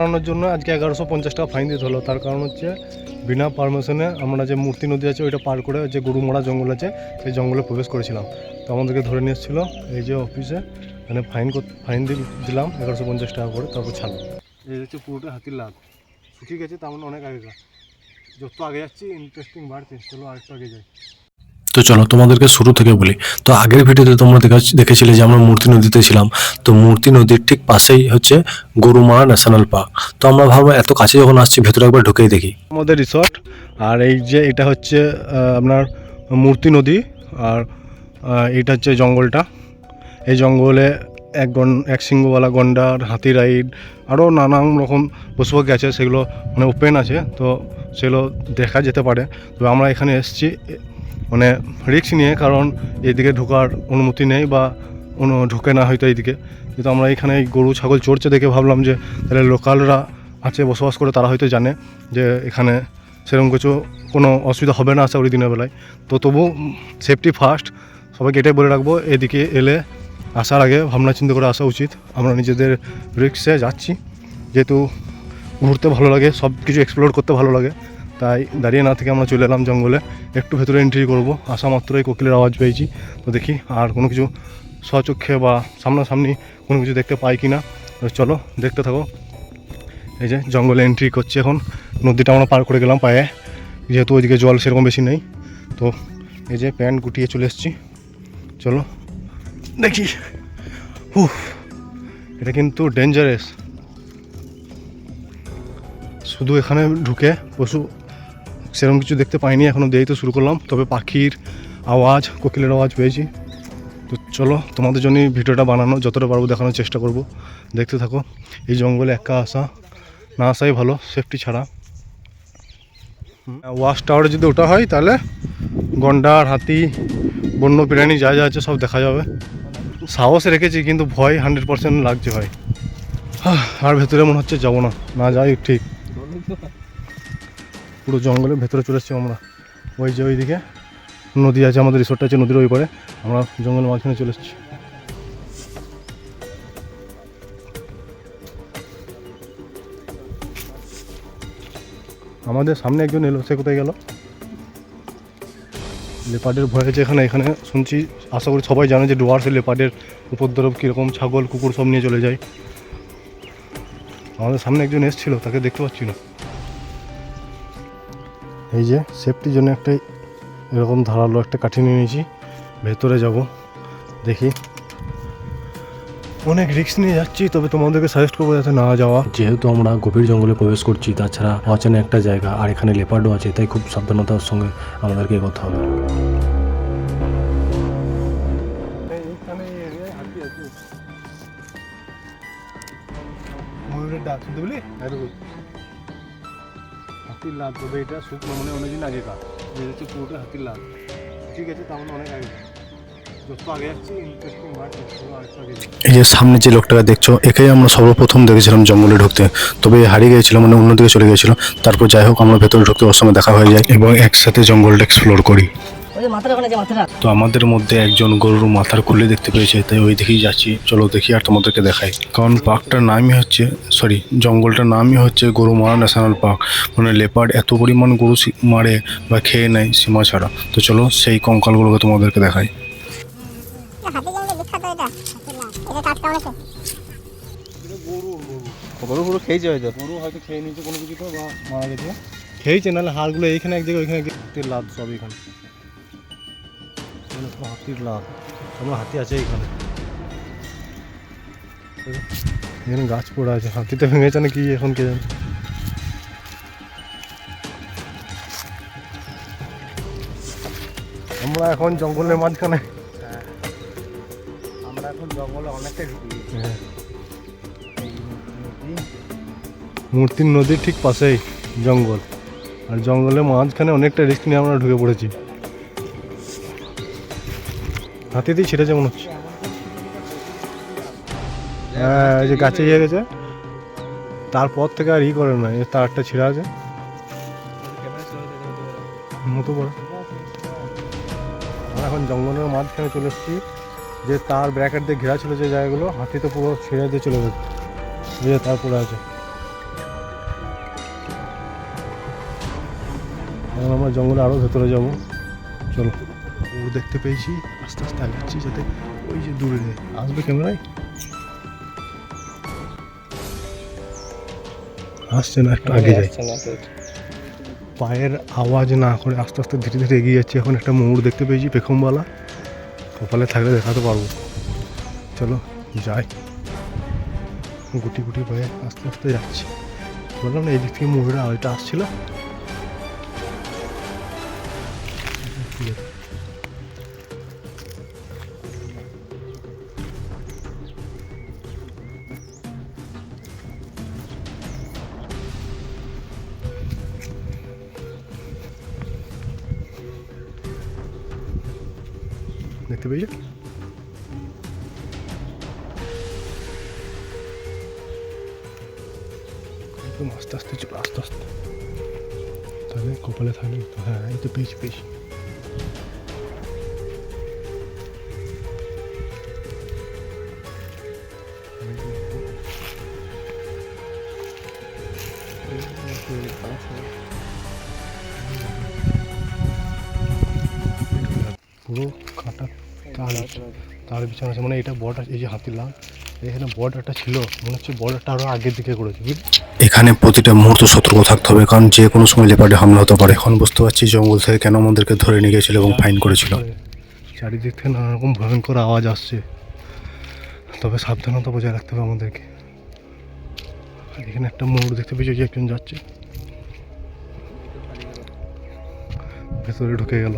বানানোর জন্য আজকে এগারোশো পঞ্চাশ টাকা ফাইন দিতে হলো। তার কারণ হচ্ছে বিনা পারমিশনে আমরা যে মূর্তি নদী আছে, ওইটা পার করে যে গরুমরা জঙ্গল আছে, সেই জঙ্গলে প্রবেশ করেছিলাম। তো আমাদেরকে ধরে নিয়ে এসেছিল, এই যে অফিসে মানে ফাইন ফাইন দিলাম এগারোশো পঞ্চাশ টাকা করে, তারপর ছাড়লাম এই হচ্ছে পুরোটা হাতির লাভ। শুকিয়ে গেছে, তার মানে অনেক আগেকার যত আগে যাচ্ছি ইন্টারেস্টিং বাড়ছে চলো আরেকটু আগে যাই। তো চলো তোমাদেরকে শুরু থেকে বলি। তো আগের ভিডিওতে তোমরা দেখা- দেখেছিলে যে আমরা মূর্তি নদীতে ছিলাম। তো মূর্তি নদীর ঠিক পাশেই হচ্ছে গরুমারা ন্যাশনাল পার্ক তো আমরা ভাবলাম এত কাছে যখন আসছি, ভেতরে একবার ঢুকেই দেখি। আমাদের রিসর্ট আর এই যে এটা হচ্ছে আপনার মূর্তি নদী। আর এটা হচ্ছে জঙ্গলটা। এই জঙ্গলে এক গন, এক সিংহওয়ালা গন্ডার হাতি রাইড আরও নানান রকম পশু পাখি আছে, সেগুলো মানে ওপেন আছে। তো সেগুলো দেখা যেতে পারে। তো আমরা এখানে এসেছি মানে রিস্ক নিয়ে, কারণ এইদিকে ঢোকার অনুমতি নেই বা কোনো ঢুকে না হয়তো এইদিকে। কিন্তু আমরা এখানে গরু, ছাগল চড়ছে দেখে ভাবলাম যে তাহলে লোকালরা আছে, বসবাস করে, তারা হয়তো জানে যে এখানে সেরকম কিছু কোনো অসুবিধা হবে না আশা করি দিনের বেলায়। তো তবু সেফটি ফার্স্ট সবাইকে এটাই বলে রাখব, এদিকে এলে আসার আগে ভাবনা চিন্তা করে আসা উচিত। আমরা নিজেদের রিক্সে যাচ্ছি, যেহেতু ঘুরতে ভালো লাগে সব কিছু এক্সপ্লোর করতে ভালো লাগে। তাই দাঁড়িয়ে না থেকে আমরা চলে এলাম জঙ্গলে। একটু ভেতরে এন্ট্রি করব। আসা মাত্রই কোকিলের আওয়াজ পেয়েছি। তো দেখি আর কোনো কিছু স্বচক্ষে বা সামনাসামনি কোনো কিছু দেখতে পাই কি না চলো দেখতে থাকো। এই যে জঙ্গলে এন্ট্রি করছি এখন। নদীটা আমরা পার করে গেলাম পায়ে। যেহেতু ওইদিকে জল সেরকম বেশি নেই। তো এই যে প্যান্ট গুটিয়ে চলে এসেছি। চলো দেখি। উফ, এটা কিন্তু ডেঞ্জারাস শুধু এখানে ঢুকে পশু সেরকম কিছু দেখতে পাইনি এখনও দিয়েই তো শুরু করলাম। তবে পাখির আওয়াজ, কোকিলের আওয়াজ পেয়েছি। তো চলো, তোমাদের জন্যই ভিডিওটা বানানো, যতটা পারব দেখানোর চেষ্টা করব। দেখতে থাকো, এই জঙ্গলে একা আসা না আসাই ভালো সেফটি ছাড়া। ওয়াশ টাওয়ারে যদি ওটা হয়, তাহলে গন্ডার হাতি, বন্য প্রাণী যা যা আছে সব দেখা যাবে। সাহস রেখেছি, কিন্তু ভয় হান্ড্রেড পার্সেন্ট লাগছে ভাই। আর ভেতরে মনে হচ্ছে যাব না। না যাই, ঠিক। পুরো জঙ্গলের ভেতরে চলে এসেছি আমরা। ওই যে ওইদিকে নদী আছে, আমাদের রিসোর্টটা আছে নদীর ওই পারে আমরা জঙ্গলের মাঝখানে চলে এসেছি। আমাদের সামনে একজন এলো, সে কোথায় গেল? লেপার্ডের ভয় আছে এখানে। এখানে শুনছি, আশা করি সবাই জানে যে ডুয়ার্সে লেপার্ডের উপদ্রব কীরকম, ছাগল, কুকুর সব নিয়ে চলে যায়। আমাদের সামনে একজন এসেছিল, তাকে দেখতে পাচ্ছি না। এই যে সেফটির জন্য একটা এরকম ধারালো একটা কাঠি নিয়ে নিয়েছি। ভেতরে যাব দেখি। অনেক রিস্ক নিয়ে যাচ্ছি তবে তোমাদেরকে সাজেস্ট করব যাতে না যাওয়া। যেহেতু আমরা গভীর জঙ্গলে প্রবেশ করছি তাছাড়া অচেনা একটা জায়গা আর এখানে লেপার্ডও আছে তাই খুব সাবধানতার সঙ্গে আমাদেরকে এগোতে হবে। ময়ূরের ডাক শুনতে পেলি? হাতির লাভ তবে এটা শুকনো মানে অনেকদিন আগেকার যে হচ্ছে পুরোটা হাতির লাভ। ঠিক আছে তার মানে অনেক আগে। এই যে সামনে যে লোকটাকে দেখছ একেই আমরা সর্বপ্রথম দেখেছিলাম জঙ্গলে ঢুকতে। তবে হারিয়ে গিয়েছিল মানে অন্যদিকে চলে গিয়েছিল। তারপর যাই হোক আমরা ভেতরে ঢুকতে ওর সময় দেখা হয়ে যায়। এবং একসাথে জঙ্গলটা এক্সপ্লোর করি। তো আমাদের মধ্যে একজন গরুর মাথার খুলে দেখতে পেয়েছে তাই ওই দিকেই যাচ্ছি। চলো দেখি আর তোমাদেরকে দেখাই। কারণ পার্কটার নামই হচ্ছে সরি জঙ্গলটার নামই হচ্ছে গরু মারা ন্যাশনাল পার্ক। মানে লেপার্ড এত পরিমাণ গরু সি- মারে বা খেয়ে নেয় সীমা ছাড়া। তো চলো সেই কঙ্কালগুলোকে তোমাদেরকে দেখাই। হাতি জঙ্গলে বিখ্যাত এটা এটা টাটকা অনেকে গরু গরু খেয়েছে হয়তো। গরু হয়তো খেয়ে নিয়েছে কোনো কিছু তো বা মারা গেছে। খেয়েছে নাহলে হাড়গুলো এইখানে এক জায়গায় ওইখানে লাভ সব এখানে। এখানে সব হাতির লাভ। আমরা হাতি আছে এখানে এখানে গাছ পড়ে আছে হাতিতে ভেঙেছে না কি এখন কে জানে? আমরা এখন জঙ্গলের মাঝখানে। আমরা এখন জঙ্গলে অনেকটা হ্যাঁ। মূর্তির নদীর ঠিক পাশেই জঙ্গল। আর জঙ্গলের মাঝখানে অনেকটা রিস্ক নিয়ে আমরা ঢুকে পড়েছি। হাতে দিয়ে ছেড়েছে মনে হচ্ছে। হ্যাঁ যে গাছে ইয়ে গেছে। তারপর থেকে আর ই করে না তারটা ছিঁড়া আছে। মতো বড় আমরা এখন জঙ্গলের মাঝখানে চলে এসেছি, যে তার ব্র্যাকেট দিয়ে ঘেরা ছিল যে জায়গাগুলো, হাতি তো পুরো ছেড়ে দিয়ে চলে গেছে। যে তার পুরো আছে। আমরা জঙ্গলে আরও ভেতরে যাব। চলো। ও দেখতে পেয়েছি আস্তে আস্তে আগাচ্ছি যাতে ওই যে দূরে আসবে ক্যামেরায়? আসছে না একটু আগে যাই। পায়ের আওয়াজ না করে আস্তে আস্তে ধীরে ধীরে এগিয়ে যাচ্ছি। এখন একটা মোড় দেখতে পেয়েছি পেখমওয়ালা। কপালে থাকলে দেখাতে পারব। চলো যাই। গুটি গুটি পায়ে আস্তে আস্তে যাচ্ছি। বললাম না এই দিক থেকে মোড়ের আওয়াজটা আসছিল। পেয়েছ একদম আস্তে আস্তে চলো, আস্তে আস্তে। তাহলে কপালে থাকলে তো হ্যাঁ এই তো পেয়েছি পেয়েছি তার বিছানা আছে মানে এটা বর্ডার এই যে হাতির লাল এখানে বর্ডারটা ছিল মনে হচ্ছে বর্ডারটা আরও আগের দিকে করেছে বুঝলি? এখানে প্রতিটা মুহূর্ত সতর্ক থাকতে হবে কারণ যে কোনো সময় লেপার্ডে হামলা হতে পারে। এখন বুঝতে পারছি জঙ্গল থেকে কেন আমাদেরকে ধরে নিয়ে গেছিল এবং ফাইন করেছিল। চারিদিক থেকে নানা রকম ভয়ঙ্কর আওয়াজ আসছে। তবে সাবধানতা বজায় রাখতে হবে আমাদেরকে। আর এখানে একটা মোড় দেখতে পেয়েছি যে একজন যাচ্ছে। ভেতরে ঢুকে গেল।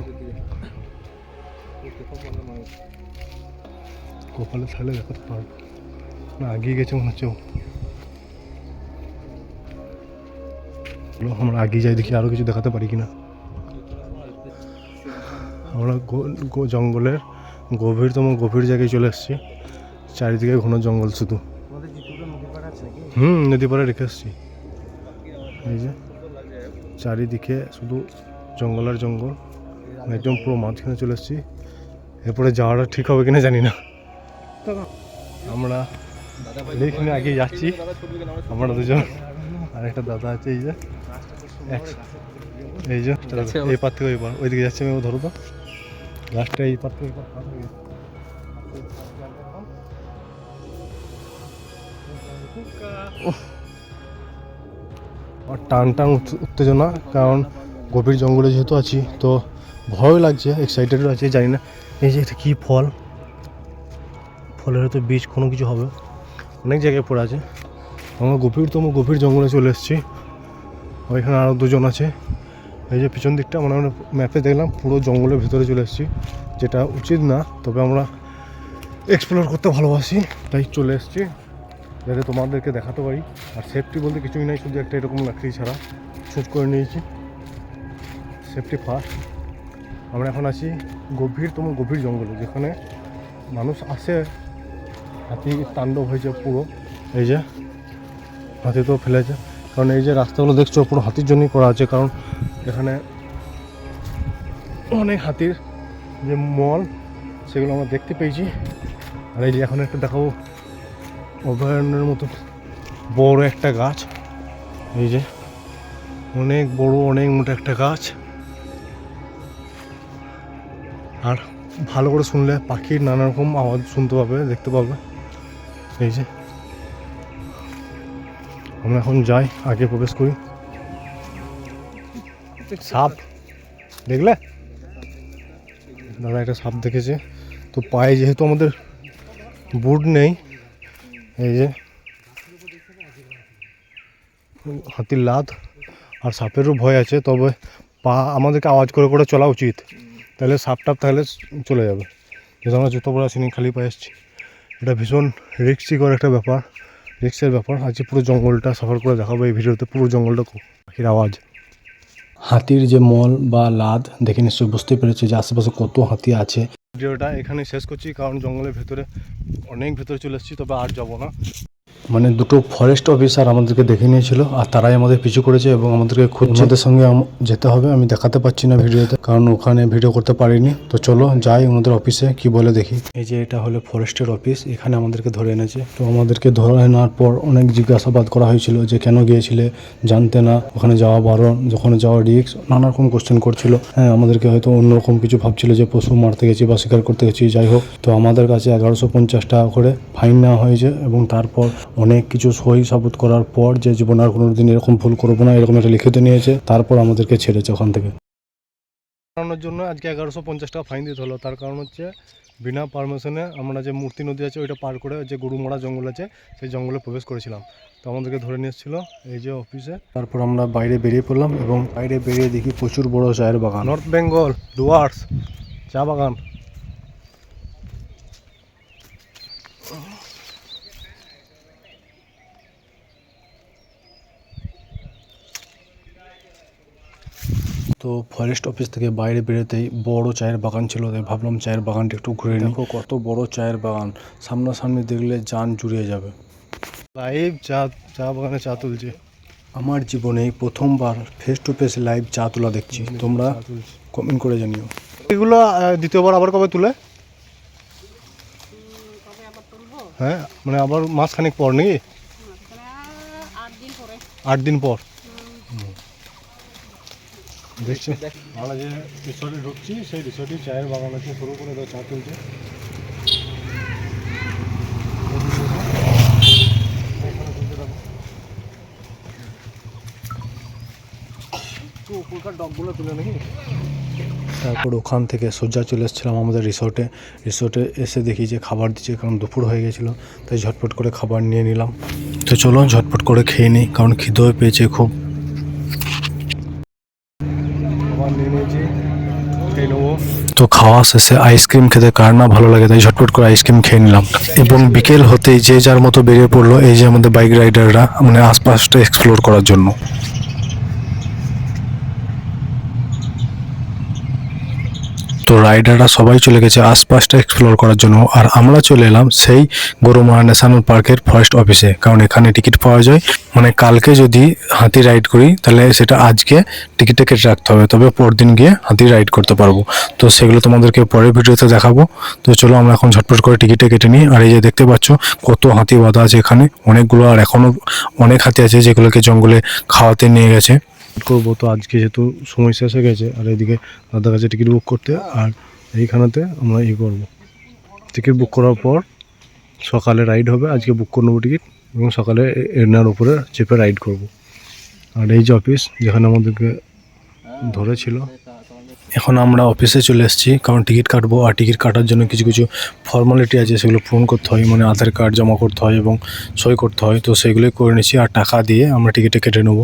কপালে থাকলে দেখাতে পারব না, আগিয়ে গেছে মনে হচ্ছে আমরা আগিয়ে যাই, দেখি আরও কিছু দেখাতে পারি কিনা। আমরা জঙ্গলের গভীরতম গভীর জায়গায় চলে এসেছি। চারিদিকে ঘন জঙ্গল শুধু। হুম নদী পাড়ে রেখে এসেছি। এই যে, চারিদিকে শুধু জঙ্গল আর জঙ্গল। একদম পুরো মাঝখানে চলে এসেছি। এরপরে যাওয়াটা ঠিক হবে কিনা জানি না। আমরা এইখানে আগে যাচ্ছি। আমরা দুজন আর একটা দাদা আছে, এই যে। এই যে এই পার থেকে ওই পার, ওইদিকে যাচ্ছে আমি ধরো তো। লাস্টে এই পার থেকে। আর টান টান উত- উত্তেজনা, কারণ গভীর জঙ্গলে যেহেতু আছি, তো ভয় লাগছে এক্সাইটেডও আছে, জানি না। এই যে, এটা কী ফল? ফলের হয়তো বীজ কোনো কিছু হবে। অনেক জায়গায় পড়ে আছে। আমরা গভীরতম গভীর জঙ্গলে চলে এসেছি। ওইখানে আরও দুজন আছে। এই যে পিছন দিকটা মানে আমরা ম্যাপে দেখলাম, পুরো জঙ্গলের ভিতরে চলে এসেছি, যেটা উচিত না, তবে আমরা এক্সপ্লোর করতে ভালোবাসি, তাই চলে এসেছি। যাতে তোমাদেরকে দেখাতে পারি। আর সেফটি বলতে কিছুই নাই, শুধু একটা এরকম লাকড়ি ছাড়া শ্যুট করে নিয়েছি। সেফটি ফার্স্ট আমরা এখন আছি গভীরতম গভীর জঙ্গলে, যেখানে মানুষ আসে হাতি তাণ্ডব হয়েছে পুরো। এই যে, হাতি তো ফেলেছে। কারণ এই যে রাস্তাগুলো দেখছ, পুরো হাতির জন্যই করা আছে কারণ এখানে অনেক হাতির যে মল, সেগুলো আমরা দেখতে পেয়েছি। আর এই যে এখন একটা দেখাবো, অভয়ারণ্যের মতো বড় একটা গাছ। এই যে, অনেক বড়, অনেক মোটা একটা গাছ। আর ভালো করে শুনলে পাখির নানা রকম আওয়াজ শুনতে পাবে, দেখতে পাবে। এই যে আমরা এখন যাই, আগে প্রবেশ করি। সাপ, দেখলে? দাদা একটা সাপ দেখেছে। তো পায়ে যেহেতু আমাদের বুট নেই, এই যে হাতির লাদ আর সাপেরও ভয় আছে, তবে পা আমাদেরকে আওয়াজ করে করে চলা উচিত। তাহলে সাপ টাপ তাহলে চলে যাবে। যেহেতু আমরা জুতো পরে আসিনি খালি পায়ে এসেছি। এটা ভীষণ রিক্সিকর একটা ব্যাপার রিক্সের ব্যাপার। আজকে পুরো জঙ্গলটা সফর করে দেখাবো এই ভিডিওতে পুরো জঙ্গলটা খুব পাখির আওয়াজ। হাতির যে মল বা লাদ দেখে নিশ্চয়ই বুঝতে পেরেছে যে আশেপাশে কত হাতি আছে। ভিডিওটা এখানে শেষ করছি কারণ জঙ্গলের ভেতরে অনেক ভেতরে চলে এসেছি তবে আর যাব না। মানে দুটো ফরেস্ট অফিসার আমাদেরকে দেখে নিয়েছিল আর তারাই আমাদের পিছু করেছে এবং আমাদেরকে খুঁজছে সঙ্গে যেতে হবে। আমি দেখাতে পাচ্ছি না ভিডিওতে কারণ ওখানে ভিডিও করতে পারিনি। তো চলো যাই ওনাদের অফিসে কি বলে দেখি। এই যে এটা হলো ফরেস্টের অফিস এখানে আমাদেরকে ধরে এনেছে। তো আমাদেরকে ধরে নেওয়ার পর অনেক জিজ্ঞাসাবাদ করা হয়েছিল যে কেন গিয়েছিলে জানতে না। ওখানে যাওয়া বারণ ওখানে যাওয়া রিস্ক নানা রকম কোশ্চেন করছিল। হ্যাঁ আমাদেরকে হয়তো অন্যরকম কিছু ভাবছিল যে পশু মারতে গেছি বা শিকার করতে গেছি যাই হোক। তো আমাদের কাছে এগারোশো পঞ্চাশ টাকা করে ফাইন নেওয়া হয়েছে এবং তারপর অনেক কিছু সই সাবুত করার পর যে জীবনে আর কোনো দিন এরকম ভুল করব না এরকম একটা লিখিত নিয়েছে তারপর আমাদেরকে ছেড়েছে ওখান থেকে। বানানোর জন্য আজকে এগারোশো পঞ্চাশ টাকা ফাইন দিতে হলো। তার কারণ হচ্ছে বিনা পারমিশনে আমরা যে মূর্তি নদী আছে ওইটা পার করে যে গরুমারা জঙ্গল আছে সেই জঙ্গলে প্রবেশ করেছিলাম। তো আমাদেরকে ধরে নিয়ে এসেছিল এই যে অফিসে তারপর আমরা বাইরে বেরিয়ে পড়লাম এবং বাইরে বেরিয়ে দেখি প্রচুর বড় চায়ের বাগান। নর্থ বেঙ্গল ডুয়ার্স চা বাগান। তো ফরেস্ট অফিস থেকে বাইরে বেরোতেই বড় চায়ের বাগান ছিল তাই ভাবলাম চায়ের বাগানটা একটু ঘুরে নিই। দেখো কত বড় চায়ের বাগান সামনাসামনি দেখলে যান জুড়িয়ে যাবে। লাইভ চা চা বাগানে চা তুলছে। আমার জীবনে প্রথমবার ফেস টু ফেস লাইভ চা তোলা দেখছি। তোমরা কমেন্ট করে জানিও। এগুলো দ্বিতীয়বার আবার কবে তুলে? হ্যাঁ মানে আবার মাসখানেক পর নাকি? আট দিন পর। দেখছি। আমরা যে রিসোর্টে ঢুকছি সেই রিসোর্টে চায়ের বাগান আছে শুরু করে দাও চা তুলছে। তারপর ওখান থেকে সোজা চলে এসেছিলাম আমাদের রিসোর্টে রিসোর্টে এসে দেখি যে খাবার দিচ্ছে কারণ দুপুর হয়ে গেছিল তাই ঝটপট করে খাবার নিয়ে নিলাম। তো চলুন ঝটপট করে খেয়ে নিই কারণ খিদেও পেয়েছে খুব খাবার নিয়ে নিয়েছি খেয়ে নেব তো খাওয়া শেষে আইসক্রিম খেতে কার না ভালো লাগে, তাই ঝটপট করে আইসক্রিম খেয়ে নিলাম। এবং বিকেল হতেই যে যার মতো বেরিয়ে পড়ল, এই যে আমাদের বাইক রাইডাররা মানে আশপাশটা এক্সপ্লোর করার জন্য। তো রাইডাররা সবাই চলে গেছে আশপাশটা এক্সপ্লোর করার জন্য। আর আমরা চলে এলাম সেই গরুমারা ন্যাশনাল পার্কের ফরেস্ট অফিসে কারণ এখানে টিকিট পাওয়া যায়। মানে কালকে যদি হাতি রাইড করি, তাহলে সেটা আজকে টিকিটটা কেটে রাখতে হবে। তবে পরদিন গিয়ে হাতি রাইড করতে পারব। তো সেগুলো তোমাদেরকে পরের ভিডিওতে দেখাবো। তো চলো আমরা এখন ঝটপট করে টিকিটে কেটে নিই। আর এই যে দেখতে পাচ্ছ, কত হাতি বাঁধা আছে এখানে। অনেকগুলো আর এখনও অনেক হাতি আছে যেগুলোকে জঙ্গলে খাওয়াতে নিয়ে গেছে। করব। তো আজকে যেহেতু সময় শেষ হয়ে গেছে, আর এদিকে দাদার কাছে টিকিট বুক করতে, আর এইখানেতে আমরা ই করব। টিকিট বুক করার পর সকালে রাইড হবে, আজকে বুক করে নেব টিকিট, এবং সকালে এনার উপরে চেপে রাইড করব। আর এই যে অফিস যেখানে আমাদেরকে ধরেছিল। এখন আমরা অফিসে চলে এসেছি, কারণ টিকিট কাটবো, আর টিকিট কাটার জন্য কিছু কিছু ফর্মালিটি আছে, সেগুলো পূরণ করতে হয় মানে আধার কার্ড জমা করতে হয় এবং সই করতে হয়। তো সেগুলোই করে নিচ্ছি, আর টাকা দিয়ে আমরা টিকিটে কেটে নেব।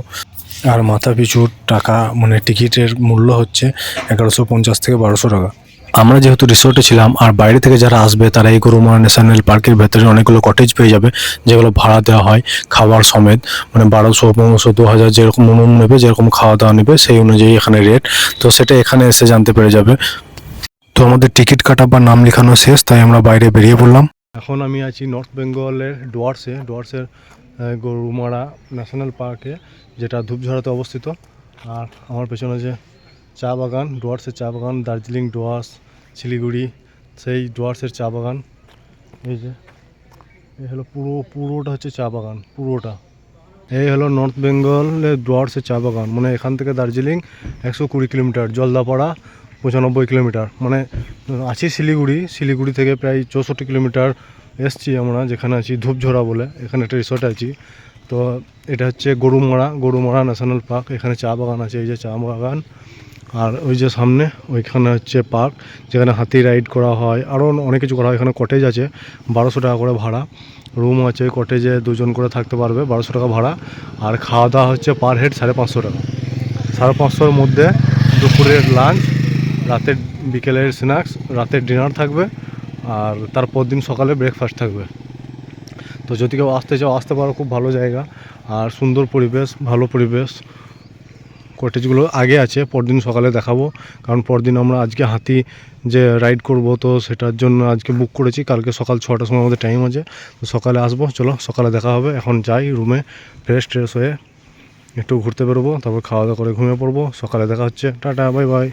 আর মাথা পিছু টাকা মানে টিকিটের মূল্য হচ্ছে এগারোশো পঞ্চাশ থেকে বারোশো টাকা। আমরা যেহেতু রিসোর্টে ছিলাম আর বাইরে থেকে যারা আসবে, তারা এই গরুমারা ন্যাশনাল পার্কের ভেতরে অনেকগুলো কটেজ পেয়ে যাবে, যেগুলো ভাড়া দেওয়া হয় খাবার সমেত। মানে বারোশো, পনেরোশো দু হাজার যেরকম রুম নেবে, যেরকম খাওয়া দাওয়া নেবে, সেই অনুযায়ী এখানে রেট তো সেটা এখানে এসে জানতে পেরে যাবে। তো আমাদের টিকিট কাটা বা নাম লেখানো শেষ, তাই আমরা বাইরে বেরিয়ে পড়লাম। এখন আমি আছি নর্থ বেঙ্গলের ডুয়ার্সে ডুয়ার্সের গরুমারা ন্যাশনাল পার্কে, যেটা ধূপঝড়াতে অবস্থিত। আর আমার পেছনে যে চা বাগান, ডুয়ার্সের চা বাগান, দার্জিলিং ডুয়ার্স, শিলিগুড়ি, সেই ডুয়ার্সের চা বাগান। এই যে, এই হলো পুরো, পুরোটা হচ্ছে চা বাগান, পুরোটা। এই হলো নর্থ বেঙ্গলের ডুয়ার্সের চা বাগান মানে এখান থেকে দার্জিলিং একশো কুড়ি কিলোমিটার, জলদাপাড়া পঁচানব্বই কিলোমিটার। মানে আছি শিলিগুড়ি শিলিগুড়ি থেকে প্রায় চৌষট্টি কিলোমিটার এসছি আমরা, যেখানে আছি ধূপঝোড়া বলে, এখানে একটা রিসোর্ট আছি। তো এটা হচ্ছে গরুমারা গরুমারা ন্যাশনাল পার্ক এখানে চা বাগান আছে, এই যে চা বাগান। আর ওই যে সামনে, ওইখানে হচ্ছে পার্ক যেখানে হাতি রাইড করা হয়। আরও অনেক কিছু করা হয়, এখানে কটেজ আছে, বারোশো টাকা করে ভাড়া। রুম আছে কটেজে দুজন করে থাকতে পারবে, বারোশো টাকা ভাড়া। আর খাওয়া দাওয়া হচ্ছে পার হেড সাড়ে পাঁচশো টাকা। সাড়ে পাঁচশোর মধ্যে দুপুরের লাঞ্চ রাতের বিকেলের স্ন্যাক্স রাতের ডিনার থাকবে। আর তারপর দিন সকালে ব্রেকফাস্ট থাকবে। তো যদি কেউ আসতে চাও, আসতে পারো, খুব ভালো জায়গা। আর সুন্দর পরিবেশ, ভালো পরিবেশ। কটেজগুলো আগে আছে পরদিন সকালে দেখাবো। কারণ পরদিন আমরা আজকে হাতি যে রাইড করব, তো সেটার জন্য আজকে বুক করেছি। কালকে সকাল ছটার সময় আমাদের টাইম আছে। তো সকালে আসব, চলো, সকালে দেখা হবে। এখন যাই রুমে ফ্রেশ ট্রেশ হয়ে একটু ঘুরতে বেরোবো, তারপর খাওয়া দাওয়া করে ঘুমিয়ে পড়ব। সকালে দেখা হচ্ছে। Tata bye bye